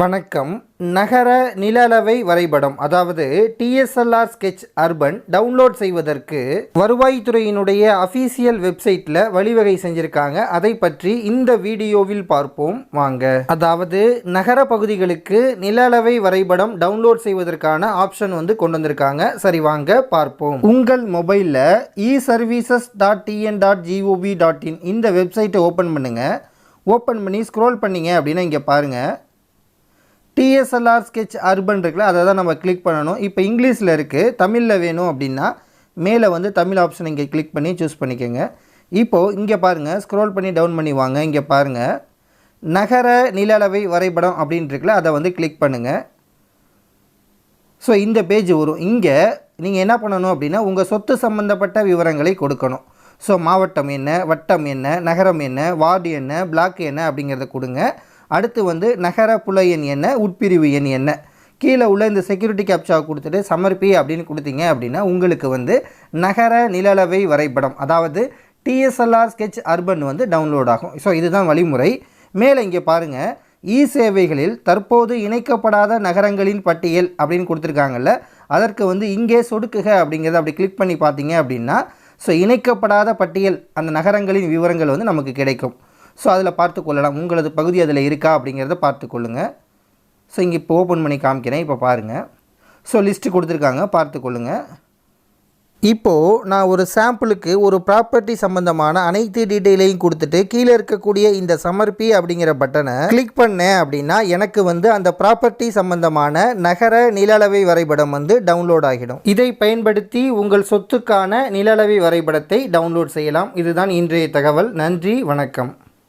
வணக்கம். நகர நிலளவை வரைபடம் அதாவது டிஎஸ்எல்ஆர் ஸ்கெச் அர்பன் டவுன்லோட் செய்வதற்கு வருவாய்த்துறையினுடைய அஃபீஷியல் வெப்சைட்டில் வழிவகை செஞ்சுருக்காங்க. அதை பற்றி இந்த வீடியோவில் பார்ப்போம். வாங்க. அதாவது நகர பகுதிகளுக்கு நிலளவை வரைபடம் டவுன்லோட் செய்வதற்கான ஆப்ஷன் வந்து கொண்டு வந்திருக்காங்க. சரி வாங்க பார்ப்போம். உங்கள் மொபைலில் e services dot TN dot GOV dot in இந்த வெப்சைட்டை ஓப்பன் பண்ணுங்கள் ஓப்பன் பண்ணி ஸ்க்ரோல் பண்ணீங்க அப்படின்னா இங்கே பாருங்கள் டிஎஸ்எல்ஆர் ஸ்கெச் அர்பன் இருக்குல்ல அதை தான் நம்ம கிளிக் பண்ணணும். இப்போ இங்கிலீஷில் இருக்குது தமிழில் வேணும் அப்படின்னா மேலே வந்து தமிழ் ஆப்ஷன் இங்கே கிளிக் பண்ணி சூஸ் பண்ணிக்கோங்க. இப்போது இங்கே பாருங்கள் ஸ்க்ரோல் பண்ணி டவுன் பண்ணி வாங்க இங்கே பாருங்கள் நகர நில அளவை வரைபடம் அப்படின்ட்டுருக்குல அதை வந்து கிளிக் பண்ணுங்கள் ஸோ இந்த பேஜ் வரும். இங்கே நீங்கள் என்ன பண்ணணும் அப்படின்னா உங்கள் சொத்து சம்மந்தப்பட்ட விவரங்களை கொடுக்கணும். ஸோ மாவட்டம் என்ன வட்டம் என்ன நகரம் என்ன வார்டு என்ன பிளாக் என்ன அப்படிங்கிறத கொடுங்க. அடுத்து வந்து நகர புல எண் என்ன உட்பிரிவு எண் என்ன? கீழே உள்ள இந்த செக்யூரிட்டி கேப்சாவை கொடுத்துட்டு சமர்ப்பி அப்படின்னு கொடுத்தீங்க அப்படின்னா உங்களுக்கு வந்து நகர நிலளவை வரைபடம் அதாவது டிஎஸ்எல்ஆர் ஸ்கெச் அர்பன் வந்து டவுன்லோட் ஆகும். ஸோ இதுதான் வழிமுறை. மேலே இங்கே பாருங்கள் இ சேவைகளில் தற்போது இணைக்கப்படாத நகரங்களின் பட்டியல் அப்படின்னு கொடுத்துருக்காங்கல்ல அதற்கு வந்து இங்கே சொடுக்குக அப்படிங்கிறத அப்படி கிளிக் பண்ணி பார்த்தீங்க அப்படின்னா ஸோ இணைக்கப்படாத பட்டியல் அந்த நகரங்களின் விவரங்கள் வந்து நமக்கு கிடைக்கும். ஸோ அதில் பார்த்து கொள்ளலாம். உங்களது பகுதி அதில் இருக்கா அப்படிங்கிறத பார்த்து கொள்ளுங்கள் ஸோ இங்கே இப்போ ஓப்பன் பண்ணி காமிக்கிறேன். இப்போ பாருங்கள் ஸோ லிஸ்ட்டு கொடுத்துருக்காங்க. பார்த்து கொள்ளுங்கள் இப்போது நான் ஒரு சாம்பிளுக்கு ஒரு ப்ராப்பர்ட்டி சம்மந்தமான அனைத்து டீட்டெயிலையும் கொடுத்துட்டு கீழே இருக்கக்கூடிய இந்த சமர்ப்பி அப்படிங்கிற பட்டனை கிளிக் பண்ணேன் அப்படின்னா எனக்கு வந்து அந்த ப்ராப்பர்ட்டி சம்பந்தமான நகர நிலளவை வரைபடம் வந்து டவுன்லோட் ஆகிடும். இதை பயன்படுத்தி உங்கள் சொத்துக்கான நிலளவை வரைபடத்தை டவுன்லோட் செய்யலாம். இதுதான் இன்றைய தகவல். நன்றி. வணக்கம்.